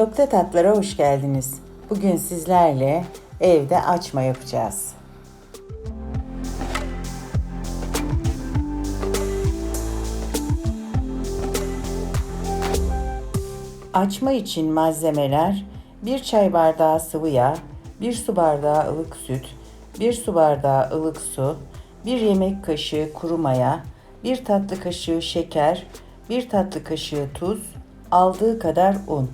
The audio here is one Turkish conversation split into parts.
Nokta Tatlara hoş geldiniz. Bugün sizlerle evde açma yapacağız. Açma için malzemeler 1 çay bardağı sıvı yağ, 1 su bardağı ılık süt, 1 su bardağı ılık su, 1 yemek kaşığı kuru maya, 1 tatlı kaşığı şeker, 1 tatlı kaşığı tuz, aldığı kadar un.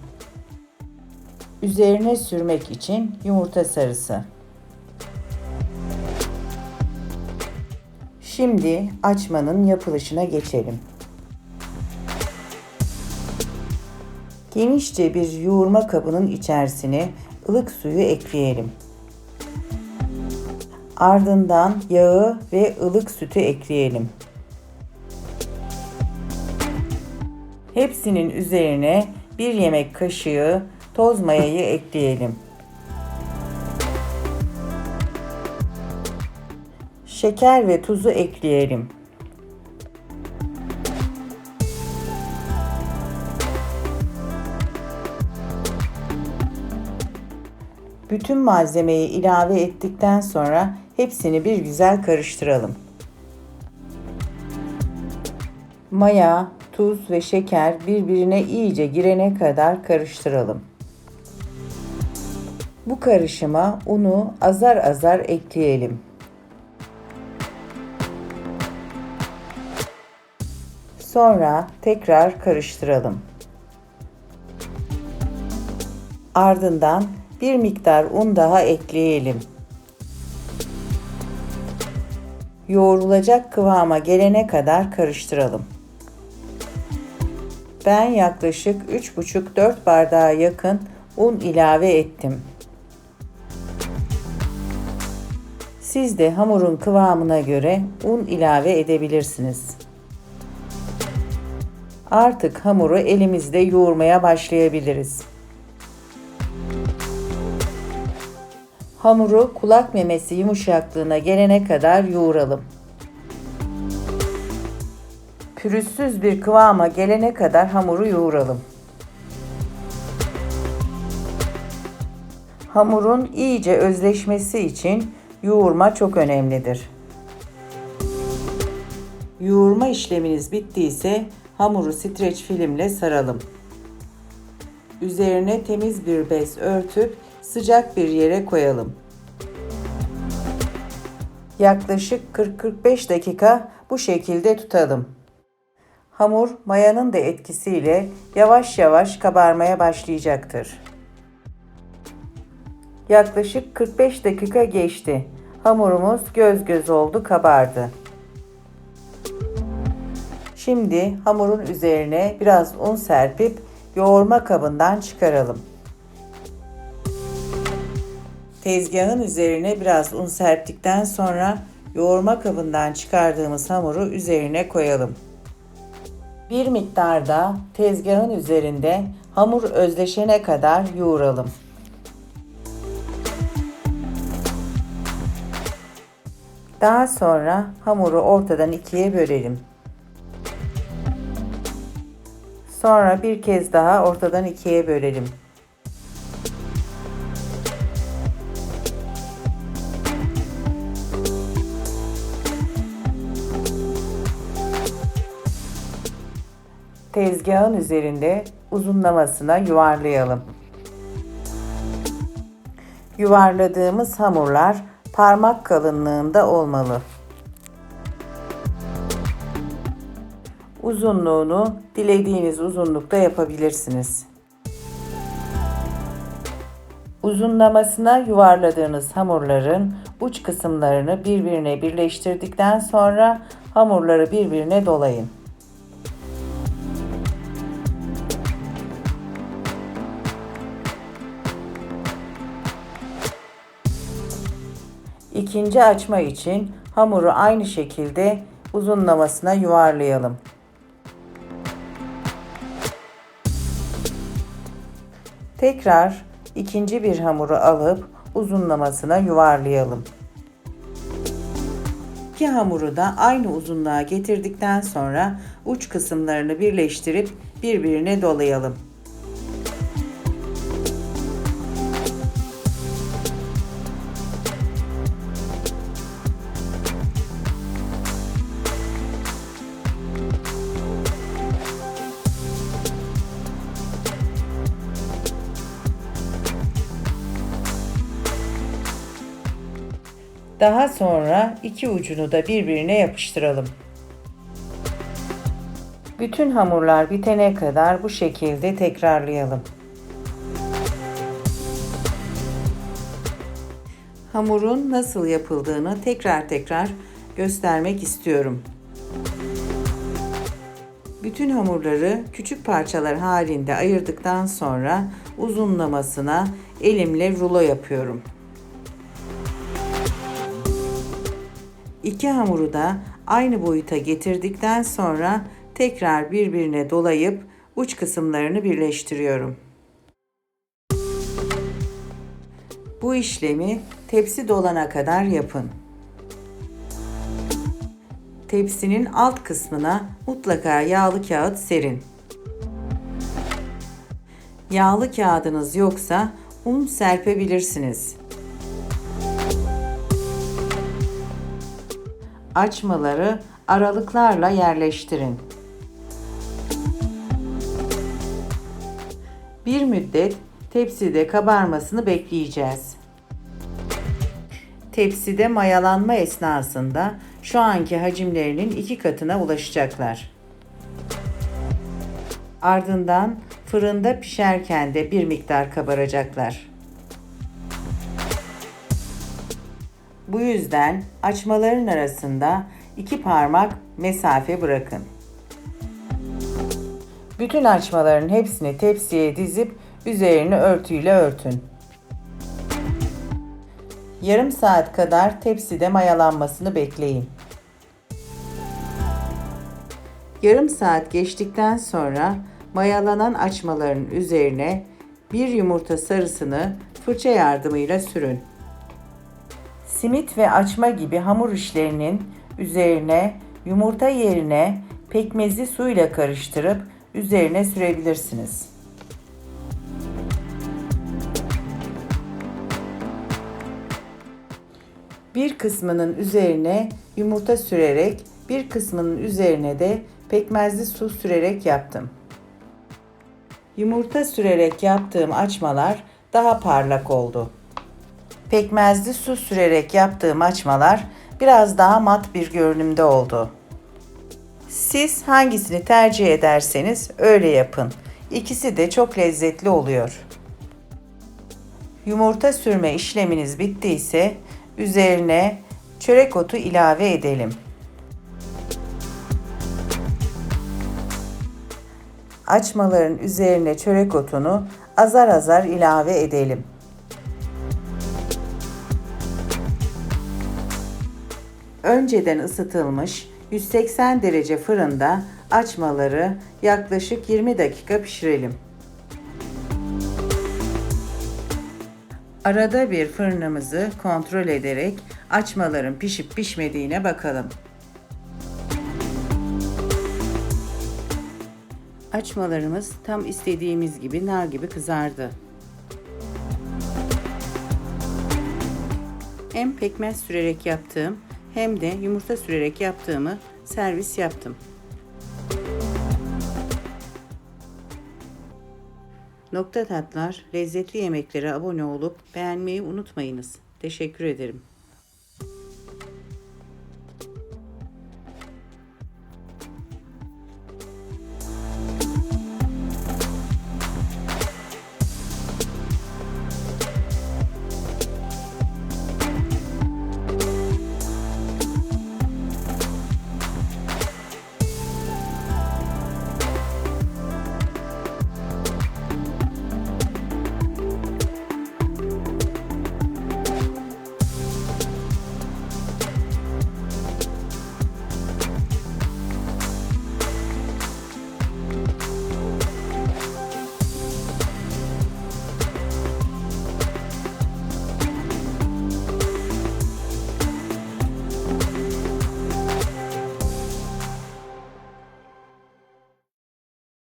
Üzerine sürmek için yumurta sarısı. Şimdi açmanın yapılışına geçelim. Genişçe bir yoğurma kabının içerisine ılık suyu ekleyelim. Ardından yağı ve ılık sütü ekleyelim. Hepsinin üzerine bir yemek kaşığı toz mayayı ekleyelim. Şeker ve tuzu ekleyelim. Bütün malzemeyi ilave ettikten sonra hepsini bir güzel karıştıralım. Maya, tuz ve şeker birbirine iyice girene kadar karıştıralım. Bu karışıma unu azar azar ekleyelim. Sonra tekrar karıştıralım. Ardından bir miktar un daha ekleyelim. Yoğrulacak kıvama gelene kadar karıştıralım. Ben yaklaşık 3,5-4 bardağa yakın un ilave ettim. Siz de hamurun kıvamına göre un ilave edebilirsiniz. Artık hamuru elimizde yoğurmaya başlayabiliriz. Hamuru kulak memesi yumuşaklığına gelene kadar yoğuralım. Pürüzsüz bir kıvama gelene kadar hamuru yoğuralım. Hamurun iyice özleşmesi için yoğurma çok önemlidir. Yoğurma işleminiz bittiyse hamuru streç filmle saralım. Üzerine temiz bir bez örtüp sıcak bir yere koyalım. Yaklaşık 40-45 dakika bu şekilde tutalım. Hamur mayanın da etkisiyle yavaş yavaş kabarmaya başlayacaktır. Yaklaşık 45 dakika geçti. Hamurumuz göz göz oldu, kabardı. Şimdi hamurun üzerine biraz un serpip yoğurma kabından çıkaralım. Tezgahın üzerine biraz un serptikten sonra yoğurma kabından çıkardığımız hamuru üzerine koyalım. Bir miktarda tezgahın üzerinde hamur özleşene kadar yoğuralım. Daha sonra hamuru ortadan ikiye bölelim. Sonra bir kez daha ortadan ikiye bölelim. Tezgahın üzerinde uzunlamasına yuvarlayalım. Yuvarladığımız hamurlar parmak kalınlığında olmalı. Uzunluğunu dilediğiniz uzunlukta yapabilirsiniz. Uzunlamasına yuvarladığınız hamurların uç kısımlarını birbirine birleştirdikten sonra hamurları birbirine dolayın. İkinci açma için hamuru aynı şekilde uzunlamasına yuvarlayalım. Tekrar ikinci bir hamuru alıp uzunlamasına yuvarlayalım. İki hamuru da aynı uzunluğa getirdikten sonra uç kısımlarını birleştirip birbirine dolayalım. Daha sonra iki ucunu da birbirine yapıştıralım. Bütün hamurlar bitene kadar bu şekilde tekrarlayalım. Hamurun nasıl yapıldığını tekrar tekrar göstermek istiyorum. Bütün hamurları küçük parçalar halinde ayırdıktan sonra uzunlamasına elimle rulo yapıyorum. İki hamuru da aynı boyuta getirdikten sonra tekrar birbirine dolayıp uç kısımlarını birleştiriyorum. Bu işlemi tepsi dolana kadar yapın. Tepsinin alt kısmına mutlaka yağlı kağıt serin. Yağlı kağıdınız yoksa un serpebilirsiniz. Açmaları aralıklarla yerleştirin. Bir müddet tepside kabarmasını bekleyeceğiz. Tepside mayalanma esnasında şu anki hacimlerinin iki katına ulaşacaklar. Ardından fırında pişerken de bir miktar kabaracaklar. Bu yüzden açmaların arasında iki parmak mesafe bırakın. Bütün açmaların hepsini tepsiye dizip üzerini örtüyle örtün. Yarım saat kadar tepside mayalanmasını bekleyin. Yarım saat geçtikten sonra mayalanan açmaların üzerine bir yumurta sarısını fırça yardımıyla sürün. Simit ve açma gibi hamur işlerinin üzerine yumurta yerine pekmezi suyla karıştırıp üzerine sürebilirsiniz. Bir kısmının üzerine yumurta sürerek, bir kısmının üzerine de pekmezli su sürerek yaptım. Yumurta sürerek yaptığım açmalar daha parlak oldu. Pekmezli su sürerek yaptığım açmalar biraz daha mat bir görünümde oldu. Siz hangisini tercih ederseniz öyle yapın. İkisi de çok lezzetli oluyor. Yumurta sürme işleminiz bittiyse üzerine çörek otu ilave edelim. Açmaların üzerine çörek otunu azar azar ilave edelim. Önceden ısıtılmış 180 derece fırında açmaları yaklaşık 20 dakika pişirelim. Arada bir fırınımızı kontrol ederek açmaların pişip pişmediğine bakalım. Açmalarımız tam istediğimiz gibi nar gibi kızardı. Hem pekmez sürerek yaptığım hem de yumurta sürerek yaptığımı servis yaptım. Nokta Tatlar lezzetli yemeklere abone olup beğenmeyi unutmayınız. Teşekkür ederim.